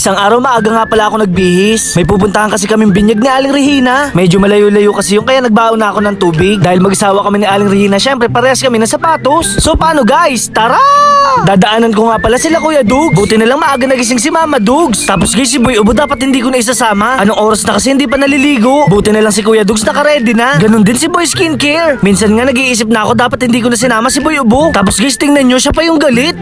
Isang araw maaga nga pala ako nagbihis. May pupuntahan kasi kaming binyag ni Aling Regina. Medyo malayo-layo kasi yung kaya nagbaon na ako ng tubig. Dahil mag-isawa kami ni Aling Regina, syempre parehas kami ng sapatos. So paano guys? Tara! Dadaanan ko nga pala sila Kuya Dugs. Buti na lang maaga nagising si Mama Dugs. Tapos guys si Boy Ubo dapat hindi ko na isasama. Anong oras na kasi hindi pa naliligo? Buti na lang si Kuya Dugs naka-ready na. Ganon din si Boy Skincare. Minsan nga nag-iisip na ako dapat hindi ko na sinama si Boy Ubo. Tapos guys tingnan nyo siya pa yung galit.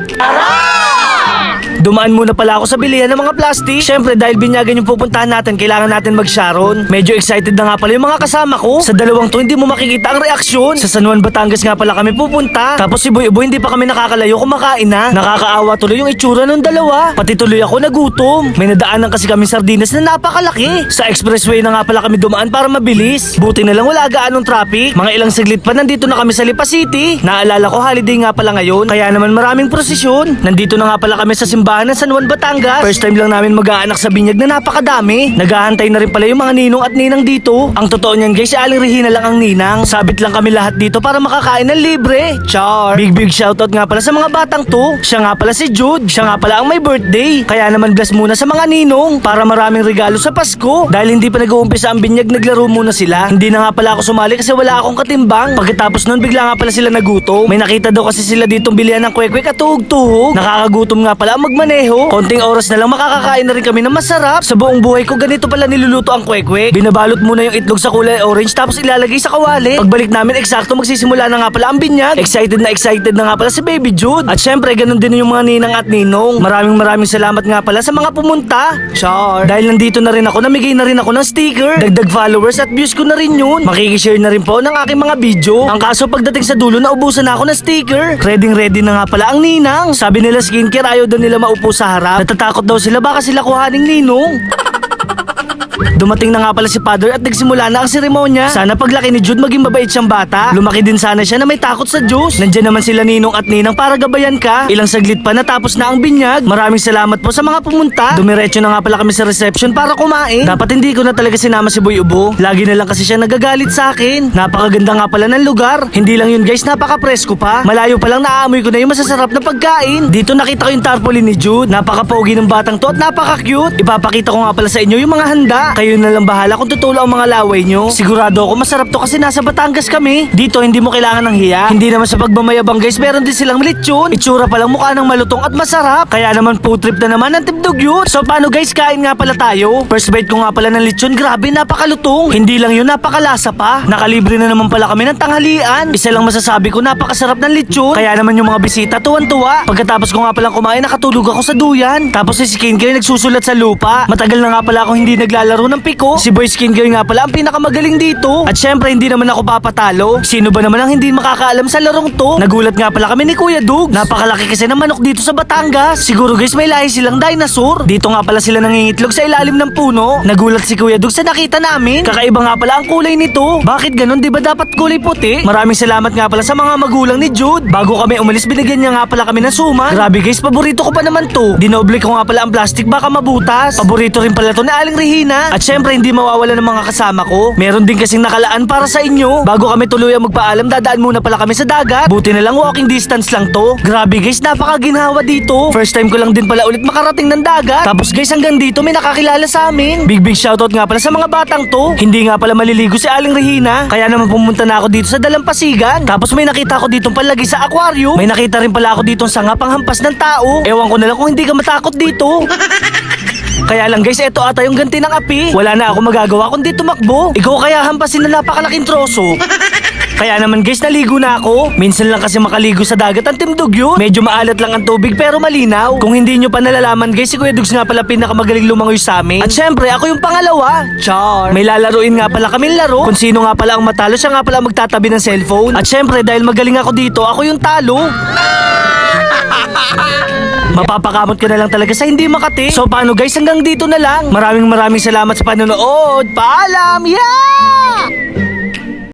Dumaan muna pala ako sa bilihan ng mga plastic. Siyempre dahil binyagan yung pupuntahan natin, kailangan natin mag-sharon. Medyo excited na nga pala yung mga kasama ko. Sa dalawang to hindi mo makikita ang reaksyon. Sa San Juan, Batangas nga pala kami pupunta. Tapos si Boy Boy hindi pa kami nakakalayo kumakain na. Nakakaawa tuloy yung itsura ng dalawa. Pati tuloy ako nagutom. May nadaanan kasi kami sardinas na napakalaki. Sa expressway na nga pala kami dumaan para mabilis. Buti na lang wala gaanong traffic. Mga ilang saglit pa nandito na kami sa Lipa City. Naalala ko holiday nga pala ngayon. Kaya naman maraming prosesyon. Nandito na nga pala kami sa simbahan ng San Juan, Batangas. First time lang namin mag-aanak sa binyag na napakadami. Naghahantay na rin pala yung mga ninong at ninang dito. Ang totoo niyan guys, si Aling Regina lang ang ninang. Sabit lang kami lahat dito para makakain ng libre. Char! Big big shoutout nga pala sa mga batang to. Siya nga pala si Jude. Siya nga pala ang may birthday. Kaya naman bless muna sa mga ninong para maraming regalo sa Pasko. Dahil hindi pa nag-uumpisa ang binyag, naglaro muna sila. Hindi na nga pala ako sumali kasi wala akong katimbang. Pagkatapos nun, bigla nga pala sila nagutom. May nakita daw kasi sila ditong bilihan ng kwek-kwek at tuhog-tuhog. Nakakagutom nga pala ang magmaneho. Konting oras na lang makakakain na rin kami ng masarap. Sa buong buhay ko, ganito pala niluluto ang kwek-kwek. Binabalot muna yung itlog sa kulay orange tapos ilalagay sa kawali. Pagbalik namin, eksakto magsisimula na nga pala ang binyag. Excited na excited na nga pala si Baby Jude. At syempre, ganun din yung mga ninang at ninong. Maraming maraming salamat nga pala sa mga pumunta. Char. Dahil nandito na rin ako, namigay na rin ako ng sticker. Dagdag followers at views ko na rin yun. Makikishare na rin po ng aking mga video. Ang kaso pagdating sa dulo, naubusan na ako ng sticker. Ready ready na nga pala ang ninang. Sabi nila skincare, ayaw daw nila maupo sa harap. Natatakot daw sila, baka sila kuhaning ninong. Dumating na nga pala si Father at nagsimula na ang seremonya. Sana paglaki ni Jude maging mabait siyang bata. Lumaki din sana siya na may takot sa Diyos. Nandiyan naman sila Ninong at Ninang para gabayan ka. Ilang saglit pa natapos na ang binyag. Maraming salamat po sa mga pumunta. Dumiretso na nga pala kami sa reception para kumain. Dapat hindi ko na talaga sinama si Boy Ubo. Lagi na lang kasi siya nagagalit sa akin. Napakaganda nga pala ng lugar. Hindi lang yun guys, napaka-presko pa. Malayo pa lang naaamoy ko na yung masasarap na pagkain. Dito nakita ko yung tarpaulin ni Jude. Napaka-pogi ng batang to at napaka-cute. Ipapakita ko nga pala sa inyo yung mga handa. Kayo na lang bahala kung tutulo ang mga laway nyo. Sigurado ako masarap to kasi nasa Batangas kami. Dito hindi mo kailangan ng hiya. Hindi naman sa pagmamayabang guys, meron din silang lechon. Itsura pa lang mukha ng malutong at masarap. Kaya naman food trip na naman ang tibdog yun. So paano guys, kain nga pala tayo. First bite ko nga pala ng lechon, grabe napakalutong. Hindi lang yun, napakalasa pa. Nakalibre na naman pala kami ng tanghalian. Isa lang masasabi ko, napakasarap ng lechon. Kaya naman yung mga bisita tuwan-tuwa. Pagkatapos ko nga palang kumain, nakatulog ako sa duyan. Tapos si skincare nagsusulat sa lupa. Matagal na nga pala ako hindi naglalaro ng piko. Si Boy Skincare nga pala ang pinakamagaling dito. At syempre hindi naman ako papatalo. Sino ba naman ang hindi makakaalam sa larong to? Nagulat nga pala kami ni Kuya Dug. Napakalaki kasi ng manok dito sa Batangas. Siguro guys may lahi silang dinosaur. Dito nga pala sila nangingitlog sa ilalim ng puno. Nagulat si Kuya Dug sa nakita namin. Kakaiba nga pala ang kulay nito. Bakit ganun? Di ba dapat kulay puti? Maraming salamat nga pala sa mga magulang ni Jude. Bago kami umalis binigyan niya nga pala kami ng suman. Grabe guys, paborito ko pa naman to. Dinoble ko nga pala ang plastic baka mabutas. Paborito rin pala to ni Aling At syempre hindi mawawala ng mga kasama ko. Meron din kasing nakalaan para sa inyo. Bago kami tuluyang magpaalam, dadaan muna pala kami sa dagat. Buti na lang walking distance lang to. Grabe guys, napakaginhawa dito. First time ko lang din pala ulit makarating ng dagat. Tapos guys, hanggang dito may nakakilala sa amin. Big big shoutout nga pala sa mga batang to. Hindi nga pala maliligo si Aling Regina. Kaya naman pumunta na ako dito sa Dalampasigan. Tapos may nakita ako ditong palagi sa aquarium. May nakita rin pala ako ditong sanga panghampas ng tao. Ewan ko na lang kung hindi ka matakot dito. Kaya lang guys, eto ata yung ganti ng api. Wala na ako magagawa kundi tumakbo. Ikaw kaya hampasin na napakalaking troso. Kaya naman guys, naligo na ako. Minsan lang kasi makaligo sa dagat ang timdog yun. Medyo maalat lang ang tubig pero malinaw. Kung hindi nyo pa nalalaman guys, si Kuya Dugs nga pala pinakamagaling lumangoy sa amin. At syempre, ako yung pangalawa. Char. May lalaruin nga pala kaming laro. Kung sino nga pala ang matalo, siya nga pala magtatabi ng cellphone. At syempre, dahil magaling ako dito, ako yung talo. Mapapakamot ka na lang talaga sa hindi makati. So paano guys, hanggang dito na lang. Maraming maraming salamat sa panonood. Paalam! Yeah!